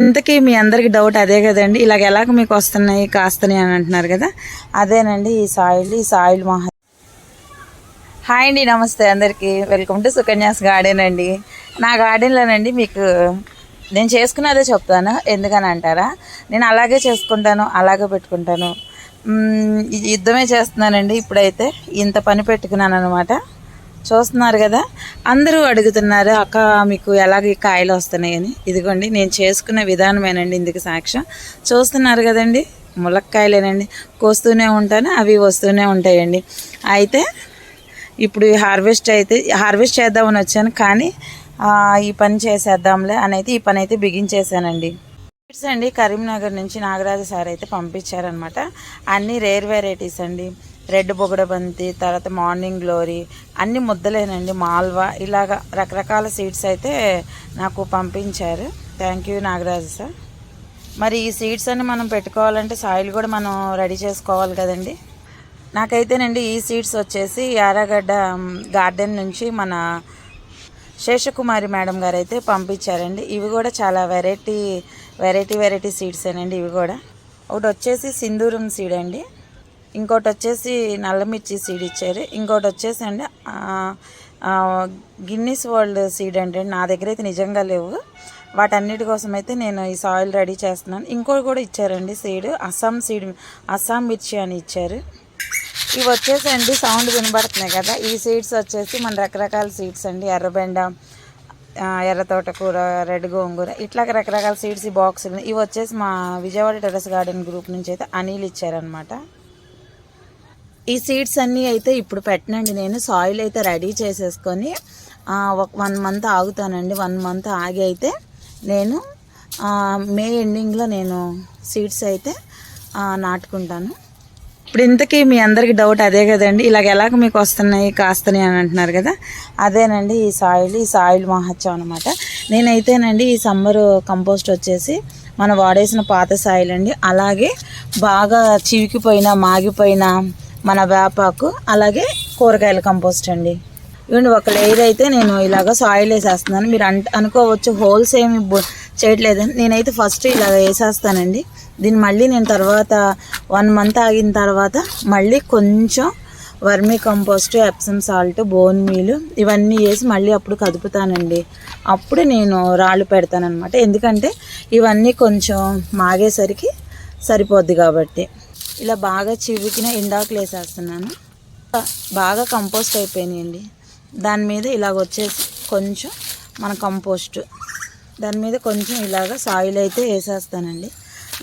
ఇంతకీ మీ అందరికి డౌట్ అదే కదండి. ఇలాగ ఎలాగ మీకు వస్తున్నాయి కాస్తున్నాయి అని అంటున్నారు కదా. అదేనండి ఈ సాయిల్ ఈ సాయిల్ మహా హాయ్ అండి నమస్తే అందరికీ. వెల్కమ్ టు సుకన్యాస్ గార్డెన్ అండి. నా గార్డెన్లోనండి మీకు నేను చేసుకున్నదే చెప్తాను. ఎందుకని అంటారా? నేను అలాగే చేసుకుంటాను అలాగే పెట్టుకుంటాను. యుద్ధమే చేస్తున్నానండి ఇప్పుడైతే. ఇంత పని పెట్టుకున్నాను అనమాట చూస్తున్నారు కదా? అందరూ అడుగుతున్నారు అక్క మీకు ఎలాగ కాయలు వస్తున్నాయని? ఇదిగోండి నేను చేసుకున్న విధానమేనండి ఇందుకు సాక్ష్యం. చూస్తున్నారు కదండి? ములక్కాయలేనండి. కోస్తూనే ఉంటాను అవి వస్తూనే ఉంటాయండి. అయితే ఇప్పుడు ఈ హార్వెస్ట్ అయితే హార్వెస్ట్ చేద్దామని వచ్చాను కానీ ఈ పని చేసేద్దాంలే అని అయితే ఈ పని అయితే బిగించేసానండి అండి కరీంనగర్ నుంచి నాగరాజు సార్ అయితే పంపించారనమాట అన్నీ రేర్ వెరైటీస్ అండి. రెడ్ బొగడ బంతి తర్వాత మార్నింగ్ గ్లోరీ అన్ని ముద్దలేనండి మాల్వా ఇలాగ రకరకాల సీడ్స్ అయితే నాకు పంపించారు. Thank you Nagaraju sir. మరి ఈ సీడ్స్ అన్ని మనం పెట్టుకోవాలంటే సాయిల్ కూడా మనం రెడీ చేసుకోవాలి కదండి. నాకైతేనండి ఈ సీడ్స్ వచ్చేసి యారాగడ్డ గార్డెన్ నుంచి మన శేషకుమారి మేడం గారు అయితే పంపించారండి. ఇవి కూడా చాలా వెరైటీ వెరైటీ వెరైటీ సీడ్స్ ఏనండి ఇవి కూడా. ఒకటి వచ్చేసి సింధూరం సీడ్ అండి. ఇంకోటి వచ్చేసి నల్లమిర్చి సీడ్ ఇచ్చారు. ఇంకోటి వచ్చేసి అండి గిన్నీస్ గిన్నిస్ వరల్డ్ సీడ్ అంటే నా దగ్గర అయితే నిజంగా లేవు. వాటన్నిటి కోసం అయితే నేను ఈ సాయిల్ రెడీ చేస్తున్నాను. ఇంకోటి కూడా ఇచ్చారండి సీడ్ అస్సాం సీడ్ అస్సాం మిర్చి అని ఇచ్చారు. ఇవి వచ్చేసి అండి సౌండ్ వినబడుతున్నాయి కదా. ఈ సీడ్స్ వచ్చేసి మన రకరకాల సీడ్స్ అండి. ఎర్రబెండ ఆ, ఎర్ర తోటకూర రెడ్ గోంగూర ఇట్లా రకరకాల సీడ్స్ ఈ బాక్స్ ఇవి వచ్చేసి మా విజయవాడ టెరస్ గార్డెన్ గ్రూప్ నుంచి అయితే అనిల్ ఇచ్చారనమాట ఈ సీడ్స్ అన్నీ అయితే ఇప్పుడు పెట్టనండి. నేను సాయిల్ అయితే రెడీ చేసేసుకొని ఒక వన్ మంత్ ఆగుతానండి. వన్ మంత్ ఆగి అయితే నేను మే ఎండింగ్లో నేను సీడ్స్ అయితే నాటుకుంటాను. ఇప్పుడు ఇంతకీ మీ అందరికి డౌట్ అదే కదండి. ఇలాగ ఎలాగ మీకు వస్తున్నాయి కాస్తున్నాయి అని అంటున్నారు కదా. అదేనండి ఈ సాయిల్ ఈ సాయిల్ మహత్యం అనమాట నేనైతేనండి ఈ సమ్మర్ కంపోస్ట్ వచ్చేసి మనం వాడేసిన పాత సాయిల్ అండి. అలాగే బాగా చివికిపోయిన మాగిపోయిన మన వేపాకు అలాగే కూరగాయల కంపోస్ట్ అండి. ఇవ్వండి ఒక లేయర్ అయితే నేను ఇలాగ సాయిల్ వేసేస్తున్నాను మీరు అంట అనుకోవచ్చు హోల్స్ ఏమి చేయట్లేదు. చేయట్లేదని నేనైతే ఫస్ట్ ఇలాగ వేసేస్తానండి. దీన్ని మళ్ళీ నేను తర్వాత వన్ మంత్ ఆగిన తర్వాత మళ్ళీ కొంచెం vermicompost Epsom salt bone meal ఇవన్నీ వేసి మళ్ళీ అప్పుడు కదుపుతానండి. అప్పుడు నేను రాళ్ళు పెడతానమాట ఎందుకంటే ఇవన్నీ కొంచెం మాగేసరికి సరిపోద్ది కాబట్టి. ఇలా బాగా చివికిన ఎండాకులు వేసేస్తున్నాను బాగా కంపోస్ట్ అయిపోయినాయండి. దాని మీద ఇలాగ వచ్చేసి కొంచెం మన కంపోస్ట్. దాని మీద కొంచెం ఇలాగ సాయిల్ అయితే వేసేస్తానండి.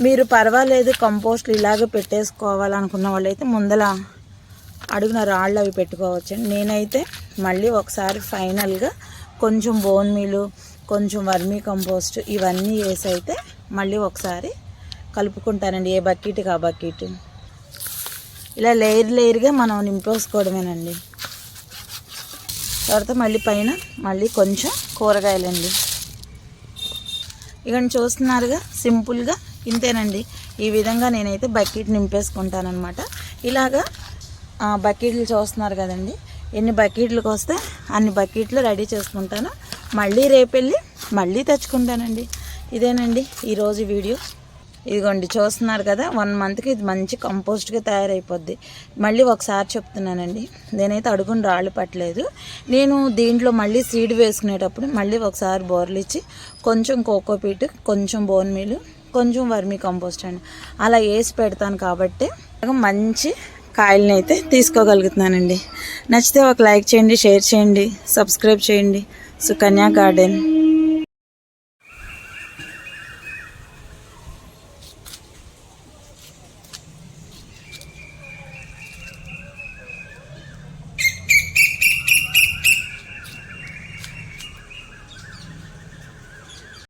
మీరు పర్వాలేదు కంపోస్ట్ ఇలాగ పెట్టేసుకోవాలనుకున్న వాళ్ళైతే ముందల అడుగున రాళ్ళు అవి పెట్టుకోవచ్చండి. నేనైతే మళ్ళీ ఒకసారి ఫైనల్గా కొంచెం బోన్ మీలు కొంచెం వర్మీ కంపోస్ట్ ఇవన్నీ వేసి అయితే మళ్ళీ ఒకసారి కలుపుకుంటానండి ఏ బకెట్కి ఆ బకెట్. ఇలా లేయర్ లేయర్గా మనం నింపేసుకోవడమేనండి. తర్వాత మళ్ళీ పైన మళ్ళీ కొంచెం కూరగాయలండి. ఇక్కడ చూస్తున్నారుగా సింపుల్గా ఇంతేనండి. ఈ విధంగా నేనైతే బకెట్ నింపేసుకుంటానమాట ఇలాగా బకెట్లు చూస్తున్నారు కదండి. ఎన్ని బకెట్లకు వస్తే అన్ని బకెట్లు రెడీ చేసుకుంటాను. మళ్ళీ రేపు వెళ్ళి మళ్ళీ తెచ్చుకుంటానండి. ఇదేనండి ఈరోజు వీడియో. ఇదిగోండి చూస్తున్నారు కదా వన్ మంత్కి ఇది మంచి కంపోస్ట్గా తయారైపోద్ది. మళ్ళీ ఒకసారి చెప్తున్నానండి నేనైతే అడుగుని రాళ్ళు పట్టలేదు. నేను దీంట్లో మళ్ళీ సీడ్ వేసుకునేటప్పుడు మళ్ళీ ఒకసారి బోర్లు ఇచ్చి కొంచెం కోకోపీట్ కొంచెం బోన్ మీలు కొంచెం వర్మీ కంపోస్ట్ అండి. అలా వేసి పెడతాను కాబట్టి మంచి కాయలని అయితే తీసుకోగలుగుతున్నానండి. నచ్చితే ఒక లైక్ చేయండి షేర్ చేయండి సబ్స్క్రైబ్ చేయండి. సుకన్య గార్డెన్.